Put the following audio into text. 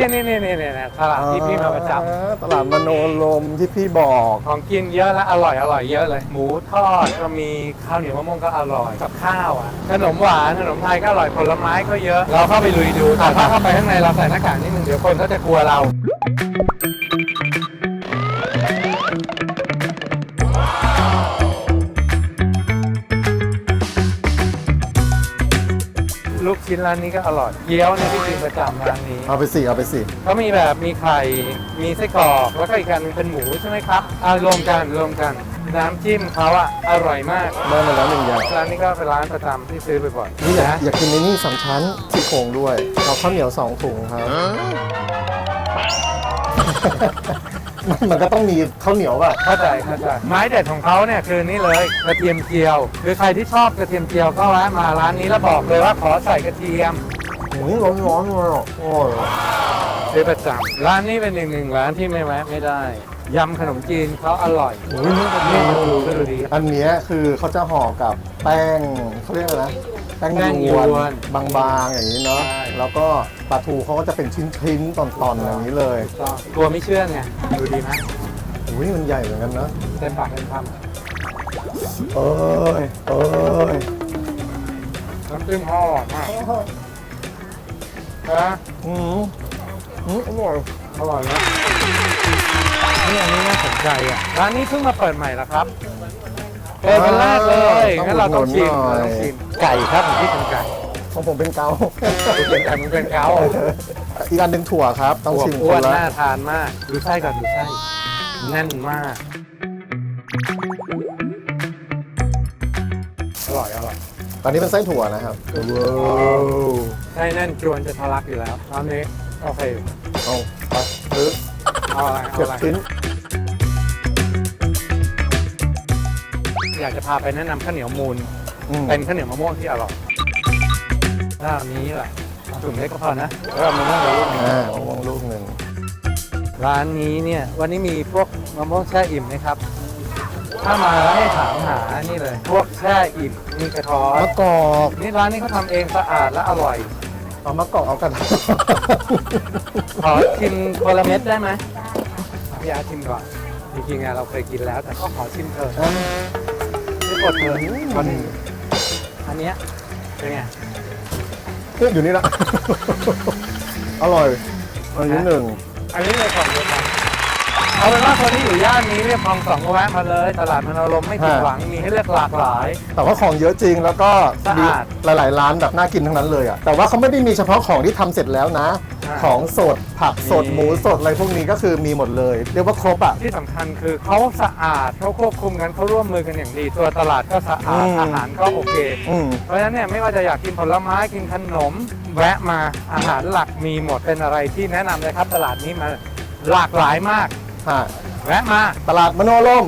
นี่นี่นี่นี่นี่ตลาดที่พี่มาประจอ่าตลาดมโนลมที่พี่บอกำของกินเยอะและอร่อยอร่อยเยอะเลย หมูทอดก็มีข้าวเหนียวมะม่วงก็อร่อยกับข้าวอะขนมหวานขนมไทยก็อร่อยผลไม้ก็เยอะ เราเข้าไปลุยดูแต่ถ้าเข้าไปข้างในเราใส่หน้ากากนิดนึงเดี๋ยวคนเขาจะกลัวเรา ลูกชิ้นร้านนี้ก็อร่อย เกี๊ยวเนี่ยพี่กินประจำร้านนี้เอาไปสิเอาไปสิเขามีแบบมีไข่ มีไส้กรอก แล้วก็อีกอันหนึงเป็นหมูใช่ไหมครับอ่ารวมกันรวมกัน น้ำจิ้มเขาอะอร่อยมาก ได้มาแล้วหนึ่งอย่างร้านนี้ก็เป็นร้านประจำที่ซื้อไปบ่อยนี่อยากนะอยากกินในนี่สองชั้นซี่โครงด้วยเอาข้าวเหนียวสองถุงครับ มันก็ต้องมีข้าวเหนียวป่ะเข้าใจเข้าใจไม้เด็ดของเขาเนี่ยคือนี่เลยกระเทียมเจียว คือใครที่ชอบกระเทียมเจียวก็แวะมาร้านนี้แล้วบอกเลยว่าขอใส่กระเทียมหืมร้อนร้อนๆเลยอะโอ้ย ซื้อประจำร้านนี้เป็นอีกหนึ่งร้านที่ไม่แวะไม่ได้ยำขนมจีนเขาอร่อยโอ้ยนี่นี่มาดูก็ดูดีอันเนี้ยคือเขาจะห่อกับแป้งเขาเรียกอะไรนะแป้งแป้งยยวนวนบางๆอย่างนี้เนาะใช่แล้วก็ปลาทูเขาก็จะเป็นชิ้นๆตอนๆอย่างนี้เลยก็ตัวไม่เชื่องไงดูดีไหมอุ้ยมันใหญ่เหมือนกันนะเต็มปากเต็มคเอ้ยเอ้ยำน้ำจิ้มเขาอร่อยมากนะอืม อืมอร่อยอร่อยนะนี่อันนี้น่าสนใจอะร้านนี้เพิ่งมาเปิดใหม่แล้วครับเปิดเป็นแรกเลยงั้นเราต้องชิมเราต้องชิมไก่ครับผมที่เป็นไก่ของผมเป็นเกาคุณเป็นไก่มึงเป็นเกาอีกอันหนึ่งถั่วครับ ต้องหัวชิมอ้ควนนละน่าทานมากดูไส้ก่อนดูไส้แน่นมากอร่อยอร่อยตอนนี้เป็นไส้ถั่วนะครับว้าวไส้แน่นจวนจะทะลักอยู่แล้วร้านนี้ โอเคเอาไปซื้อเอาอะไรเอาเจ็ดอะไรชิ้นอยากจะพาไปแนะนำข้าวเหนียวมูล อืมเป็นข้าวเหนียวมะม่วงที่อร่อยร้านนี้แหละเอาถุงเล็กก็พอนะแล้วเอามะม่วงมาลูกหนึ่งอ่ามะม่วงลูกหนึ่งร้านนี้เนี่ยวันนี้มีพวกมะม่วงแช่อิ่มไหมครับ ถ้ามาแล้วให้ถามหานี่เลย พวกแช่อิ่มมีกระท้อนมะกอกนี่ร้านนี้เขาทำเองสะอาดและอร่อย เอามะกอกเอากระดาษขอชิมคนละเม็ดได้ไหมพี่อาร์ตชิมก่อนจริงๆอะเราเคยกินแล้ว แต่ก็ขอชิมเถอะไม่กดเถอะคนหนึ่งอันเนี้ยเป็นไงอยู่นี่ละ อร่อย อันนี้หนึ่งอันนี้เลยของเดียวกัน เอาเป็นว่าคนที่อยู่ย่านนี้เรียบคลองสองก็แวะมาเลย ตลาดมโนรมไม่ผิดหวังมีให้เลือกหลากหลาย แต่ว่าของเยอะจริงแล้วก็สะอาดหลาย ๆ ร้านแบบน่ากินทั้งนั้นเลยอะแต่ว่าเขาไม่ได้มีเฉพาะของที่ทำเสร็จแล้วนะอ่าของสดผักสดมีหมูสดอะไรพวกนี้ก็คือมีหมดเลย เรียกว่าครบอะ ที่สำคัญคือเขาสะอาดเขาควบคุมกันเขาร่วมมือกันอย่างดี ตัวตลาดก็สะอาดอืม อาหารก็โอเค อืม เพราะฉะนั้นเนี่ยไม่ว่าจะอยากกินผลไม้กินขนม แวะมาอาหารหลักมีหมดเป็นอะไรที่แนะนำเลยครับ ตลาดนี้มาหลากหลายมาก ฮะแวะมา ตลาดมโนลม